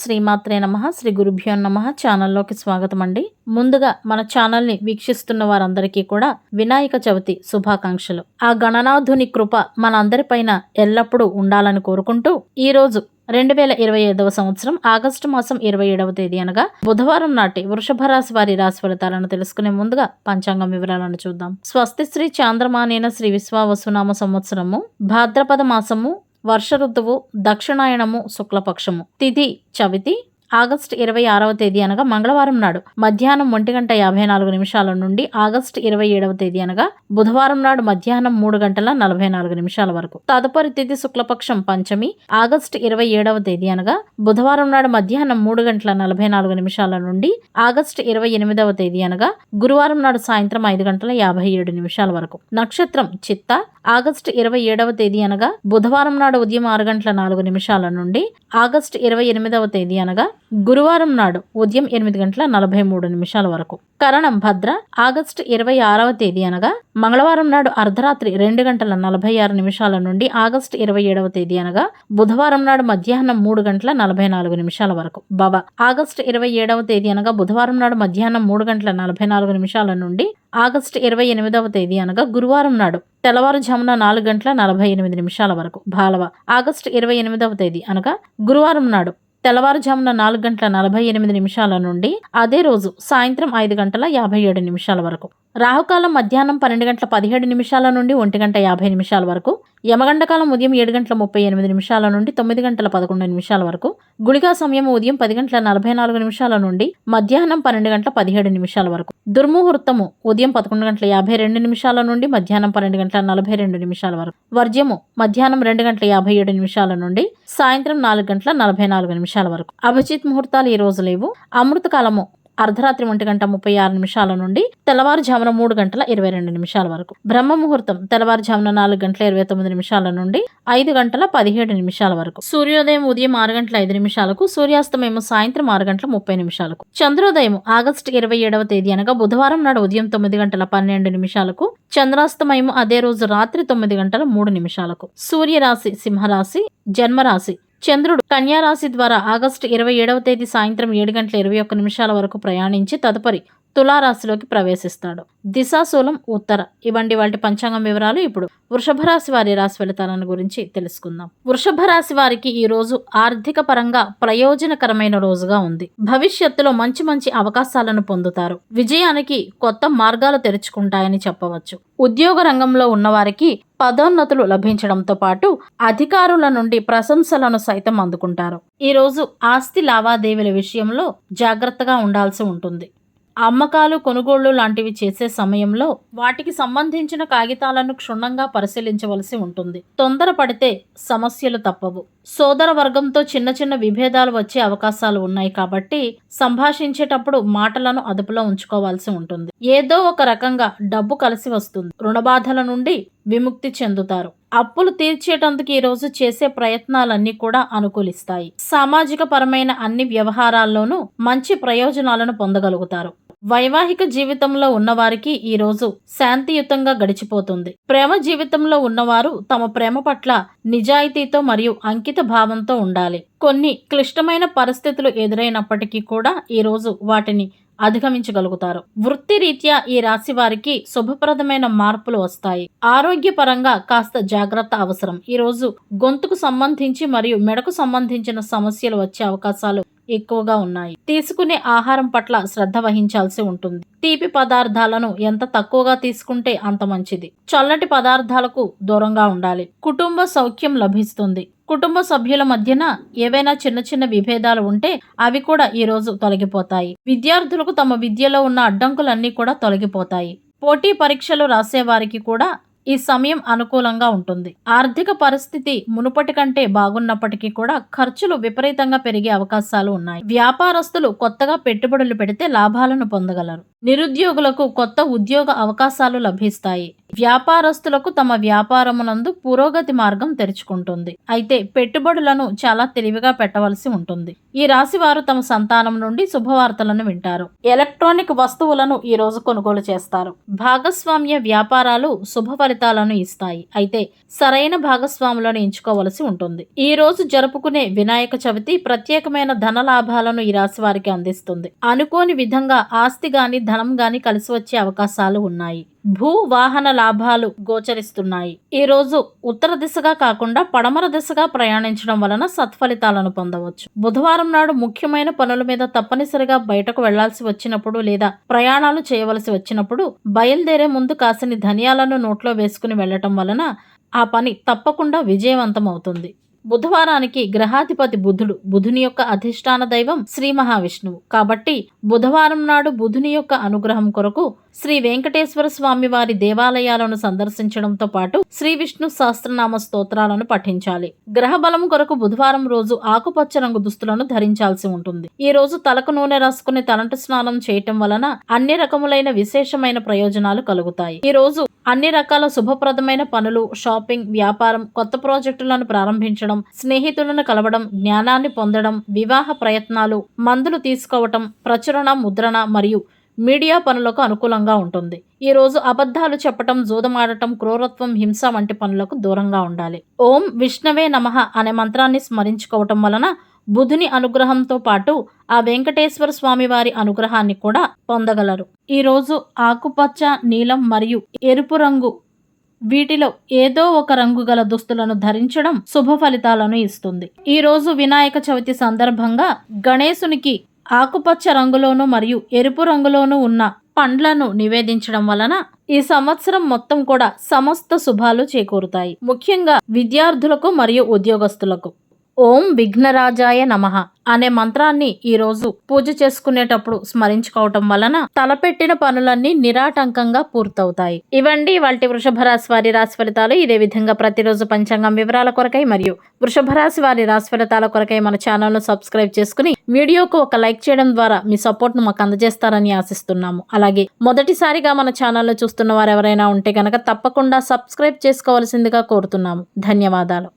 శ్రీమాత్రే నమ శ్రీ గురుభ్యో నమ ఛానల్లోకి స్వాగతం అండి ముందుగా మన ఛానల్ని వీక్షిస్తున్న వారందరికీ కూడా వినాయక చవితి శుభాకాంక్షలు. ఆ గణనాథుని కృప మనందరిపైన ఎల్లప్పుడూ ఉండాలని కోరుకుంటూ ఈ రోజు రెండు వేల ఇరవై ఐదవ సంవత్సరం ఆగస్టు మాసం ఇరవై ఏడవ తేదీ అనగా బుధవారం నాటి వృషభ రాశి వారి రాశి ఫలితాలను తెలుసుకునే ముందుగా పంచాంగం వివరాలను చూద్దాం. స్వస్తి శ్రీ చాంద్రమానేన శ్రీ విశ్వావసునామ సంవత్సరము భాద్రపద మాసము వర్ష ఋతువు దక్షిణాయనము శుక్లపక్షము. తిథి చవితి ఆగస్టు ఇరవై ఆరవ తేదీ అనగా మంగళవారం నాడు. మధ్యాహ్నం ఒంటి గంట యాభై నాలుగు నిమిషాల నుండి ఆగస్టు ఇరవై ఏడవ తేదీ అనగా బుధవారం నాడు మధ్యాహ్నం మూడు గంటల నలభై నాలుగు నిమిషాల వరకు. తదుపరి తిథి శుక్లపక్షం పంచమి ఆగస్టు ఇరవై ఏడవ తేదీ అనగా బుధవారం నాడు మధ్యాహ్నం మూడు గంటల నలభై నాలుగు నిమిషాల నుండి ఆగస్టు ఇరవై ఎనిమిదవ తేదీ అనగా గురువారం నాడు సాయంత్రం ఐదు గంటల యాభై ఏడు నిమిషాల వరకు. నక్షత్రం చిత్త ఆగస్టు ఇరవై ఏడవ తేదీ అనగా బుధవారం నాడు ఉదయం ఆరు గంటల నాలుగు నిమిషాల నుండి ఆగస్టు ఇరవై ఎనిమిదవ తేదీ అనగా గురువారం నాడు ఉదయం ఎనిమిది గంటల నలభై మూడు నిమిషాల వరకు. కరణం భద్ర. ఆగస్టు ఇరవై ఆరవ తేదీ అనగా మంగళవారం నాడు అర్ధరాత్రి రెండు గంటల నలభై ఆరు నిమిషాల నుండి ఆగస్టు ఇరవై ఏడవ తేదీ అనగా బుధవారం నాడు మధ్యాహ్నం మూడు గంటల నలభై నాలుగు నిమిషాల వరకు. బవ ఆగస్టు ఇరవై ఏడవ తేదీ అనగా బుధవారం నాడు మధ్యాహ్నం మూడు గంటల నలభై నాలుగు నిమిషాల నుండి ఆగస్టు ఇరవై ఎనిమిదవ తేదీ అనగా గురువారం నాడు తెల్లవారుజామున నాలుగు గంటల నలభై ఎనిమిది నిమిషాల వరకు. బాలవ ఆగస్టు ఇరవై ఎనిమిదవ తేదీ అనగా గురువారం నాడు తెల్లవారుజామున నాలుగు గంటల నలభై ఎనిమిది నిమిషాల నుండి అదే రోజు సాయంత్రం ఐదు గంటల యాభై ఏడు నిమిషాల వరకు. రాహుకాలం మధ్యాహ్నం పన్నెండు గంటల పదిహేడు నిమిషాల నుండి ఒంటి గంట యాభై నిమిషాల వరకు యమగండకాలం ఉదయం ఏడు గంటల ముప్పై ఎనిమిది నిమిషాల నుండి తొమ్మిది గంటల పదకొండు నిమిషాల వరకు గుళికా సమయం ఉదయం పది గంటల నలభై నాలుగు నిమిషాల నుండి మధ్యాహ్నం పన్నెండు గంటల పదిహేడు నిమిషాల వరకు. దుర్ముహూర్తము ఉదయం పదకొండు గంటల యాభై రెండు నిమిషాల నుండి మధ్యాహ్నం పన్నెండు గంటల నలభై రెండు నిమిషాల వరకు. వర్జ్యము మధ్యాహ్నం రెండు గంటల యాభై ఏడు నిమిషాల నుండి సాయంత్రం నాలుగు గంటల నలభై నాలుగు నిమిషాల వరకు. అభిజిత్ ముహూర్తాలు ఈ రోజు లేవు. అమృతకాలము అర్ధరాత్రి ఒంటి గంట ముప్పై ఆరు నిమిషాల నుండి తెల్లవారుజామున మూడు గంటల ఇరవై రెండు నిమిషాల వరకు. బ్రహ్మ ముహూర్తం తెల్లవారుజామున నాలుగు గంటల ఇరవై తొమ్మిది నిమిషాల నుండి ఐదు గంటల పదిహేడు నిమిషాల వరకు. సూర్యోదయం ఉదయం ఆరు గంటల ఐదు నిమిషాలకు సూర్యాస్తమయం సాయంత్రం ఆరు గంటల ముప్పై నిమిషాలకు. చంద్రోదయం ఆగస్టు ఇరవై ఏడవ తేదీ అనగా బుధవారం నాడు ఉదయం తొమ్మిది గంటల పన్నెండు నిమిషాలకు చంద్రాస్తమయం అదే రోజు రాత్రి తొమ్మిది గంటల మూడు నిమిషాలకు. సూర్యరాశి సింహరాశి జన్మరాశి చంద్రుడు కన్యారాశి ద్వారా ఆగస్టు ఇరవై ఏడవ తేదీ సాయంత్రం ఏడు గంటల ఇరవై ఒక్క నిమిషాల వరకు ప్రయాణించి తదుపరి తులారాశిలోకి ప్రవేశిస్తాడు. దిశాశూలం ఉత్తర. ఇవ్వండి వాటి పంచాంగం వివరాలు ఇప్పుడు వృషభ రాశి వారి రాశి ఫలితాలను గురించి తెలుసుకుందాం. వృషభ రాశి వారికి ఈ రోజు ఆర్థిక పరంగా ప్రయోజనకరమైన రోజుగా ఉంది. భవిష్యత్తులో మంచి మంచి అవకాశాలను పొందుతారు. విజయానికి కొత్త మార్గాలు తెరుచుకుంటాయని చెప్పవచ్చు. ఉద్యోగ రంగంలో ఉన్నవారికి పదోన్నతులు లభించడంతో పాటు అధికారుల నుండి ప్రశంసలను సైతం అందుకుంటారు. ఈ రోజు ఆస్తి లావాదేవీల విషయంలో జాగ్రత్తగా ఉండాల్సి ఉంటుంది. అమ్మకాలు కొనుగోళ్ళు లాంటివి చేసే సమయంలో వాటికి సంబంధించిన కాగితాలను క్షుణ్ణంగా పరిశీలించవలసి ఉంటుంది. తొందరపడితే సమస్యలు తప్పవు. సోదర వర్గంతో చిన్న చిన్న విభేదాలు వచ్చే అవకాశాలు ఉన్నాయి కాబట్టి సంభాషించేటప్పుడు మాటలను అదుపులో ఉంచుకోవాల్సి ఉంటుంది. ఏదో ఒక రకంగా డబ్బు కలిసి వస్తుంది. రుణబాధల నుండి విముక్తి చెందుతారు. అప్పులు తీర్చేటందుకు ఈరోజు చేసే ప్రయత్నాలన్నీ కూడా అనుకూలిస్తాయి. సామాజిక పరమైన అన్ని వ్యవహారాల్లోనూ మంచి ప్రయోజనాలను పొందగలుగుతారు. వైవాహిక జీవితంలో ఉన్నవారికి ఈ రోజు శాంతియుతంగా గడిచిపోతుంది. ప్రేమ జీవితంలో ఉన్నవారు తమ ప్రేమ పట్ల నిజాయితీతో మరియు అంకిత భావంతో ఉండాలి. కొన్ని క్లిష్టమైన పరిస్థితులు ఎదురైనప్పటికీ కూడా ఈ రోజు వాటిని అధిగమించగలుగుతారు. వృత్తిరీత్యా ఈ రాశి వారికి శుభప్రదమైన మార్పులు వస్తాయి. ఆరోగ్యపరంగా కాస్త జాగ్రత్త అవసరం. ఈ రోజు గొంతుకు సంబంధించి మరియు మెడకు సంబంధించిన సమస్యలు వచ్చే అవకాశాలు ఎక్కువగా ఉన్నాయి. తీసుకునే ఆహారం పట్ల శ్రద్ధ వహించాల్సి ఉంటుంది. తీపి పదార్థాలను ఎంత తక్కువగా తీసుకుంటే అంత మంచిది. చల్లటి పదార్థాలకు దూరంగా ఉండాలి. కుటుంబ సౌఖ్యం లభిస్తుంది. కుటుంబ సభ్యుల మధ్యన ఏవైనా చిన్న చిన్న విభేదాలు ఉంటే అవి కూడా ఈ రోజు తొలగిపోతాయి. విద్యార్థులకు తమ విద్యలో ఉన్న అడ్డంకులన్నీ కూడా తొలగిపోతాయి. పోటీ పరీక్షలు రాసేవారికి కూడా ఈ సమయం అనుకూలంగా ఉంటుంది. ఆర్థిక పరిస్థితి మునుపటి కంటే బాగున్నప్పటికీ కూడా ఖర్చులు విపరీతంగా పెరిగే అవకాశాలు ఉన్నాయి. వ్యాపారస్తులు కొత్తగా పెట్టుబడులు పెడితే లాభాలను పొందగలరు. నిరుద్యోగులకు కొత్త ఉద్యోగ అవకాశాలు లభిస్తాయి. వ్యాపారస్తులకు తమ వ్యాపారమునందు పురోగతి మార్గం తెరుచుకుంటుంది. అయితే పెట్టుబడులను చాలా తెలివిగా పెట్టవలసి ఉంటుంది. ఈ రాశి వారు తమ సంతానం నుండి శుభవార్తలను వింటారు. ఎలక్ట్రానిక్ వస్తువులను ఈ రోజు కొనుగోలు చేస్తారు. భాగస్వామ్య వ్యాపారాలు శుభ ఫలితాలను ఇస్తాయి. అయితే సరైన భాగస్వాములను ఎంచుకోవలసి ఉంటుంది. ఈ రోజు జరుపుకునే వినాయక చవితి ప్రత్యేకమైన ధన లాభాలను ఈ రాశి వారికి అందిస్తుంది. అనుకోని విధంగా ఆస్తి గాని ధనం గాని కలిసి వచ్చే అవకాశాలు ఉన్నాయి. భూ వాహన లాభాలు గోచరిస్తున్నాయి. ఈ రోజు ఉత్తర దిశగా కాకుండా పడమర దిశగా ప్రయాణించడం వలన సత్ఫలితాలను పొందవచ్చు. బుధవారం నాడు ముఖ్యమైన పనుల మీద తప్పనిసరిగా బయటకు వెళ్ళాల్సి వచ్చినప్పుడు లేదా ప్రయాణాలు చేయవలసి వచ్చినప్పుడు బయలుదేరే ముందు కాసిని ధనియాలను నోట్లో వేసుకుని వెళ్ళటం వలన ఆ పని తప్పకుండా విజయవంతం అవుతుంది బుధవారానికి గ్రహాధిపతి బుధుడు బుధుని యొక్క అధిష్టాన దైవం శ్రీ మహావిష్ణువు. కాబట్టి బుధవారం నాడు బుధుని యొక్క అనుగ్రహం కొరకు శ్రీ వెంకటేశ్వర స్వామి వారి దేవాలయాలను సందర్శించడంతో పాటు శ్రీ విష్ణు సహస్రనామ స్తోత్రాలను పఠించాలి. గ్రహ బలం కొరకు బుధవారం రోజు ఆకుపచ్చ రంగు దుస్తులను ధరించాల్సి ఉంటుంది. ఈ రోజు తలకు నూనె రాసుకుని తలంటు స్నానం చేయటం వలన అన్ని రకములైన విశేషమైన ప్రయోజనాలు కలుగుతాయి. ఈ రోజు అన్ని రకాల శుభప్రదమైన పనులు షాపింగ్ వ్యాపారం కొత్త ప్రాజెక్టులను ప్రారంభించడం స్నేహితులను కలవడం జ్ఞానాన్ని పొందడం వివాహ ప్రయత్నాలు మందులు తీసుకోవటం ప్రచురణ ముద్రణ మరియు మీడియా పనులకు అనుకూలంగా ఉంటుంది. ఈ రోజు అబద్ధాలు చెప్పటం జూదమాడటం క్రూరత్వం హింస వంటి పనులకు దూరంగా ఉండాలి. ఓం విష్ణవే నమః అనే మంత్రాన్ని స్మరించుకోవటం వలన బుధుని అనుగ్రహంతో పాటు ఆ వెంకటేశ్వర స్వామి వారి అనుగ్రహాన్ని కూడా పొందగలరు. ఈ రోజు ఆకుపచ్చ నీలం మరియు ఎరుపు రంగు వీటిలో ఏదో ఒక రంగు గల దుస్తులను ధరించడం శుభ ఫలితాలను ఇస్తుంది. ఈ రోజు వినాయక చవితి సందర్భంగా గణేశునికి ఆకుపచ్చ రంగులోను మరియు ఎరుపు రంగులోను ఉన్న పండ్లను నివేదించడం వలన ఈ సంవత్సరం మొత్తం కూడా సమస్త శుభాలు చేకూరుతాయి. ముఖ్యంగా విద్యార్థులకు మరియు ఉద్యోగస్తులకు. ఓం విఘ్నరాజాయ నమః అనే మంత్రాన్ని ఈరోజు పూజ చేసుకునేటప్పుడు స్మరించుకోవటం వలన తలపెట్టిన పనులన్నీ నిరాటంకంగా పూర్తవుతాయి. ఇవండి వాటి వృషభ రాశి వారి రాశి ఫలితాలు. ఇదే విధంగా ప్రతిరోజు పంచాంగం వివరాల కొరకై మరియు వృషభ రాశి వారి రాశి ఫలితాల కొరకై మన ఛానల్ను సబ్స్క్రైబ్ చేసుకుని వీడియోకు ఒక లైక్ చేయడం ద్వారా మీ సపోర్ట్ను మాకు అందజేస్తారని ఆశిస్తున్నాము. అలాగే మొదటిసారిగా మన ఛానల్ను చూస్తున్న వారు ఎవరైనా ఉంటే కనుక తప్పకుండా సబ్స్క్రైబ్ చేసుకోవాల్సిందిగా కోరుతున్నాము. ధన్యవాదాలు.